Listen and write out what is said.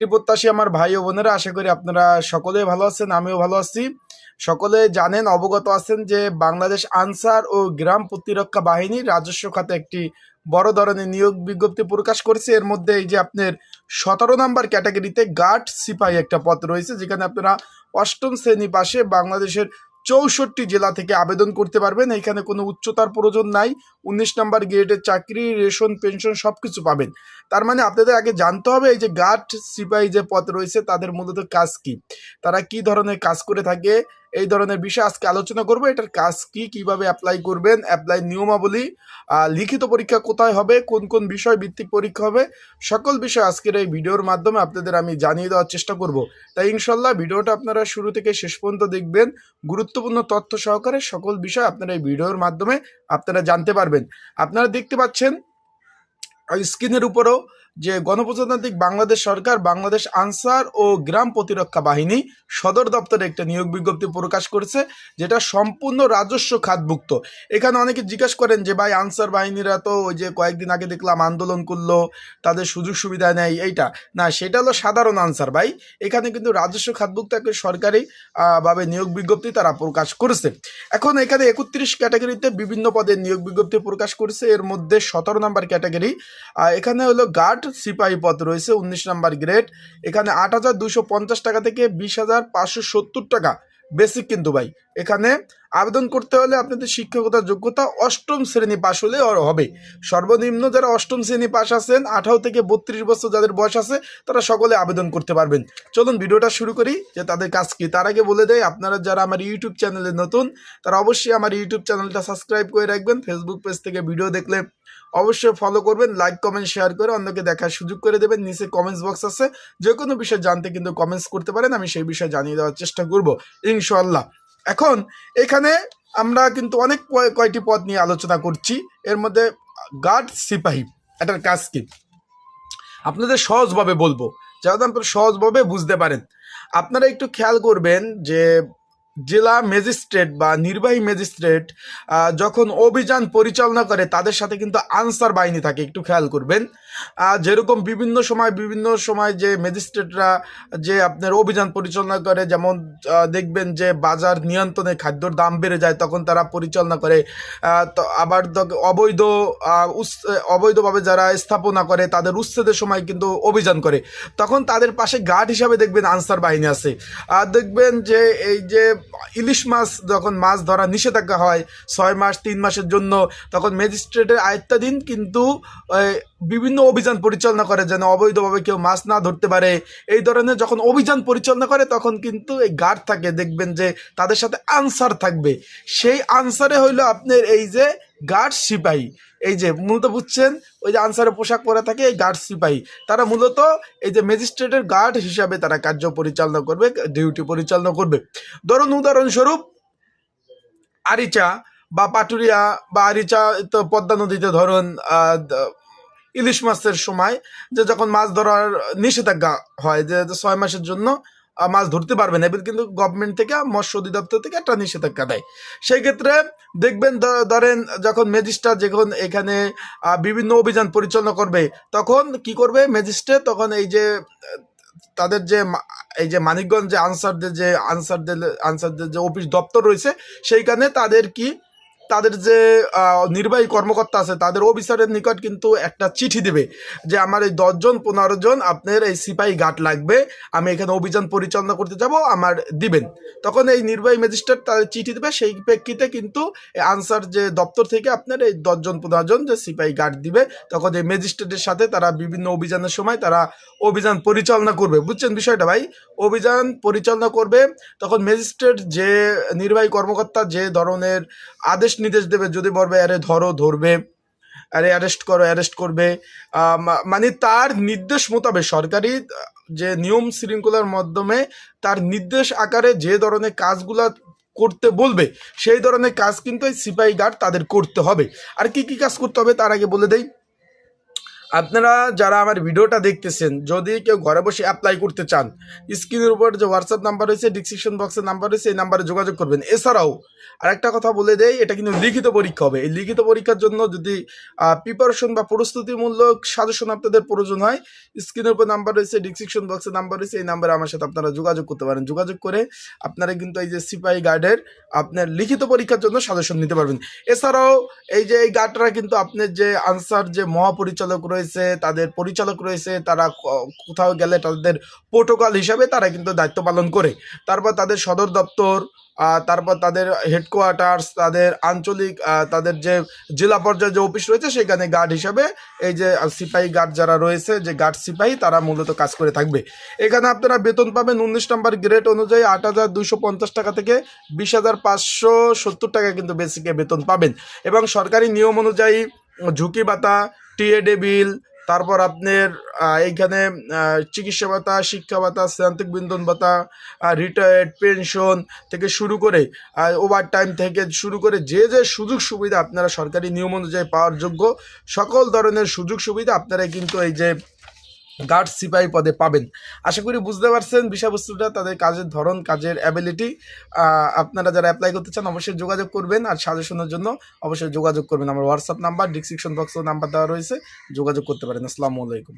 প্রত্যাশী, আমার ভাই ও বোনেরা, আশা করি আপনারা সকলে ভালো আছেন, আমিও ভালো আছি। সকলে জানেন, অবগত আছেন যে বাংলাদেশ আনসার ও গ্রাম প্রতিরক্ষা বাহিনী রাজস্ব খাতে একটি বড় ধরনের নিয়োগ বিজ্ঞপ্তি প্রকাশ করেছে। এর মধ্যে এই যে আপনার সতেরো নাম্বার ক্যাটাগরিতে গার্ড সিপাহী একটা পদ রয়েছে, যেখানে আপনারা অষ্টম শ্রেণি পাশে বাংলাদেশের চৌষট্টি জেলা থেকে আবেদন করতে পারবেন। এখানে কোনো উচ্চতার প্রয়োজন নাই। উনিশ নম্বর গ্রেডের চাকরি, রেশন, পেনশন সব কিছু পাবেন। তার মানে আপনাদের আগে জানতে হবে এই যে গার্ড, সিপাহী যে পথ রয়েছে, তাদের মূলত কাজ কি? তারা কি ধরনের কাজ করে থাকে? এই ধরনের বিষয় আজকে আলোচনা করব। এটার কাজ কি, কীভাবে অ্যাপ্লাই করবেন অ্যাপ্লাই নিয়মাবলী লিখিত পরীক্ষা কোথায় হবে, কোন কোন বিষয় ভিত্তিক পরীক্ষা হবে, সকল বিষয় আজকের এই ভিডিওর মাধ্যমে আপনাদের আমি জানিয়ে দেওয়ার চেষ্টা করব। তাই ইনশাল্লাহ ভিডিওটা আপনারা শুরু থেকে শেষ পর্যন্ত দেখবেন। গুরুত্বপূর্ণ তথ্য সহকারে সকল বিষয় আপনারা এই ভিডিওর মাধ্যমে আপনারা জানতে পারবেন। আপনারা দেখতে পাচ্ছেন স্ক্রিনের উপরও যে গণপ্রজাতান্ত্রিক বাংলাদেশ সরকার, বাংলাদেশ আনসার ও গ্রাম প্রতিরক্ষা বাহিনী সদর দপ্তরে একটা নিয়োগ বিজ্ঞপ্তি প্রকাশ করেছে, যেটা সম্পূর্ণ রাজস্ব খাতভুক্ত। এখানে অনেকে জিজ্ঞেস করেন যে, ভাই, আনসার বাহিনীরা তো ওই যে কয়েকদিন আগে দেখলাম আন্দোলন করল, তাদের সুযোগ সুবিধা নেই, এইটা। না, সেটা হলো সাধারণ আনসার, ভাই। এখানে কিন্তু রাজস্ব খাতভুক্ত একটা সরকারি ভাবে নিয়োগ বিজ্ঞপ্তি তারা প্রকাশ করেছে। এখন এখানে একত্রিশ ক্যাটাগরিতে বিভিন্ন পদের নিয়োগ বিজ্ঞপ্তি প্রকাশ করেছে। এর মধ্যে সতেরো নাম্বার ক্যাটাগরি এখানে হলো গার্ড সিপাহী পদ রয়েছে, উনিশ নাম্বার গ্রেড এখানে আট হাজার দুশো পঞ্চাশ টাকা থেকে বিশ হাজার পাঁচশো সত্তর টাকা বেসিক কিন্তু ভাই। এখানে আবেদন করতে হলে আপনাদের শিক্ষকতার যোগ্যতা অষ্টম শ্রেণি পাশ হলে হবে। সর্বনিম্ন যারা অষ্টম শ্রেণি পাশ আছেন, আঠারো থেকে বত্রিশ বছর যাদের বয়স আছে, তারা সকলে আবেদন করতে পারবেন। চলুন ভিডিওটা শুরু করি, যে তাদের কাজ কি। তার আগে বলে দেয় আপনারা যারা আমার ইউটিউব চ্যানেলে নতুন, তারা অবশ্যই আমার ইউটিউব চ্যানেলটা সাবস্ক্রাইব করে রাখবেন। ফেসবুক পেজ থেকে ভিডিও দেখলে অবশ্যই ফলো করবেন লাইক কমেন্ট শেয়ার করে অন্যকে দেখার সুযোগ করে দেবেন। নিচে কমেন্টস বক্স আছে, যে কোনো বিষয় জানতে কিন্তু কমেন্টস করতে পারেন, আমি সেই বিষয়ে জানিয়ে দেওয়ার চেষ্টা করব ইনশাল্লাহ এখন এখানে আমরা কিন্তু অনেক কয়- কয়টি পদ নিয়ে আলোচনা করছি। এর মধ্যে গার্ড সিপাহী, এটার কাজ কি? আপনাদের সহজভাবে বলব যাতে আপনারা সহজভাবে বুঝতে পারেন। আপনারা একটু খেয়াল করবেন যে জেলা ম্যাজিস্ট্রেট বা নির্বাহী ম্যাজিস্ট্রেট যখন অভিযান পরিচালনা করে, তাদের সাথে কিন্তু আনসার বাহিনী থাকে, একটু খেয়াল করবেন। যেরকম বিভিন্ন সময় বিভিন্ন সময় যে ম্যাজিস্ট্রেটরা যে আপনার অভিযান পরিচালনা করে, যেমন দেখবেন যে বাজার নিয়ন্ত্রণে খাদ্যর দাম বেড়ে যায়, তখন তারা পরিচালনা করে। তো আবার অবৈধ অবৈধভাবে যারা স্থাপনা করে, তাদের উচ্ছেদের সময় কিন্তু অভিযান করে। তখন তাদের পাশে গার্ড হিসাবে দেখবেন আনসার বাহিনী আছে। আর দেখবেন যে এই যে ইলিশ মাছ যখন মাছ ধরা নিষেধাজ্ঞা হয়, ছয় মাস, তিন মাসের জন্য, তখন ম্যাজিস্ট্রেটের আয়ত্তাধীন কিন্তু বিভিন্ন অভিযান পরিচালনা করে যেন অবৈধভাবে কেউ মাছ না ধরতে পারে। এই ধরনের যখন অভিযান পরিচালনা করে, তখন কিন্তু এই গার্ড থাকে, দেখবেন যে তাদের সাথে আনসার থাকবে। সেই আনসারে হইল আপনার এই যে গার্ড সিপাহী। এই যে মূলত বুঝছেন, ওই যে আনসারে পোশাক পরে থাকে এই গার্ড সিপাহী। তারা মূলত এই যে ম্যাজিস্ট্রেটের গার্ড হিসাবে তারা কার্য পরিচালনা করবে ডিউটি পরিচালনা করবে। ধরুন, উদাহরণস্বরূপ আরিচা বা পাটুরিয়া বা আরিচা তো পদ্মা নদীতে ধরুন ইলিশ মাছের সময় যে যখন মাছ ধরার নিষেধাজ্ঞা হয় যে ছয় মাসের জন্য মাছ ধরতে পারবে না। কিন্তু গভর্নমেন্ট থেকে, মৎস্য অধিদপ্তর থেকে একটা নিষেধাজ্ঞা দেয়। সেই ক্ষেত্রে দেখবেন ধরেন যখন ম্যাজিস্ট্রেট যখন এখানে বিভিন্ন অভিযান পরিচালনা করবে, তখন কি করবে ম্যাজিস্ট্রেট তখন এই যে, তাদের যে এই যে মানিকগঞ্জ যে আনসারদের যে, আনসারদের আনসারদের যে অফিস দপ্তর রয়েছে, সেইখানে তাদের কি তাদের যে নির্বাহী কর্মকর্তা আছে, তাদের অফিসারের নিকট কিন্তু একটা চিঠি দেবে যে, আমার এই দশজন পনেরো জন আপনার এই সিপাহী গার্ড লাগবে, আমি এখানে অভিযান পরিচালনা করতে যাব, আমার দিবেন। তখন এই নির্বাহী ম্যাজিস্ট্রেট তাদের চিঠি দেবে, সেই প্রেক্ষিতে কিন্তু আনসার যে দপ্তর থেকে আপনার এই দশজন পনেরো জন যে সিপাহী গার্ড দিবে, তখন এই ম্যাজিস্ট্রেটের সাথে তারা বিভিন্ন অভিযানের সময় তারা অভিযান পরিচালনা করবে। বুঝছেন বিষয়টা ভাই? অভিযান পরিচালনা করবে, তখন ম্যাজিস্ট্রেট যে নির্বাহী কর্মকর্তা যে ধরনের আদেশ নির্দেশ দেবে, যদি বলবে, আরে ধরো, ধরবে, আরে অ্যারেস্ট করো অ্যারেস্ট করবে। মানে তার নির্দেশ মোতাবেক সরকারি, যে নিয়ম শৃঙ্খলার মাধ্যমে তার নির্দেশ আকারে যে ধরনের কাজগুলা করতে বলবে, সেই ধরনের কাজ কিন্তু এই সিপাহী গার্ড তাদের করতে হবে। আর কি কি কাজ করতে হবে তার আগে বলে দেই। আপনারা যারা আমার ভিডিওটা দেখতেছেন, যদি কেউ ঘরে বসে অ্যাপ্লাই করতে চান স্ক্রিনের উপর যে হোয়াটসঅ্যাপ নাম্বার রয়েছে ডিসক্রিপশন বক্সের নাম্বার রয়েছে, এই নাম্বারে যোগাযোগ করবেন। এছাড়াও, আরেকটা কথা বলে দেই, এটা কিন্তু লিখিত পরীক্ষা হবে। এই লিখিত পরীক্ষার জন্য যদি প্রিপারেশন বা প্রস্তুতিমূলক সাজেশন আপনাদের প্রয়োজন হয় স্ক্রিনের উপর নাম্বার রয়েছে ডিসক্রিপশন বক্সের নাম্বার রয়েছে, এই নাম্বারে আমার সাথে আপনারা যোগাযোগ করতে পারেন। যোগাযোগ করে আপনারা কিন্তু এই যে সিপাহি গার্ডের আপনার লিখিত পরীক্ষার জন্য সাজেশন নিতে পারবেন। এছাড়াও, এই যে এই গার্ডরা কিন্তু আপনার যে আনসার যে মহাপরিচালক রয়েছে তাদের পরিচালক রয়েছে, তারা কোথাও গেলে তাদের প্রোটোকল হিসাবে তারা কিন্তু দায়িত্ব পালন করে। তারপর তাদের সদর দপ্তর তারপর তাদের হেডকোয়ার্টার্স তাদের আঞ্চলিক তাদের যে জেলা পর্যায়ে যে অফিস রয়েছে, সেখানে গার্ড হিসাবে এই যে সিপাহী গার্ড যারা রয়েছে, যে গার্ড সিপাহী, তারা মূলত কাজ করে থাকবে। এখানে আপনারা বেতন পাবেন উনিশ নম্বর গ্রেড অনুযায়ী আট হাজার দুশো পঞ্চাশ টাকা থেকে বিশ হাজার পাঁচশো সত্তর টাকা কিন্তু বেসিকে বেতন পাবেন। এবং সরকারি নিয়ম অনুযায়ী ঝুঁকি ভাতা টিএডে বিল, তারপর আপনার এইখানে চিকিৎসা ভাতা, শিক্ষা ভাতা শ্রান্তিক বিন্দন ভাতা রিটায়ার্ড পেনশন থেকে শুরু করে ওভার টাইম থেকে শুরু করে যে যে সুযোগ সুবিধা আপনারা সরকারি নিয়ম অনুযায়ী পাওয়ার যোগ্য, সকল ধরনের সুযোগ সুবিধা আপনারা কিন্তু এই যে গার্ড সিপাহী পদে পাবেন। আশা করি বুঝতে পারছেন বিষয়বস্তুটা, তাদের কাজের ধরন, কাজের অ্যাবিলিটি আপনারা যারা অ্যাপ্লাই করতে চান অবশ্যই যোগাযোগ করবেন আর সাজেশনের জন্য অবশ্যই যোগাযোগ করবেন। আমার হোয়াটসঅ্যাপ নাম্বার ডিসক্রিপশন বক্সও নাম্বার দেওয়া রয়েছে। যোগাযোগ করতে পারেন। আসসালামু আলাইকুম।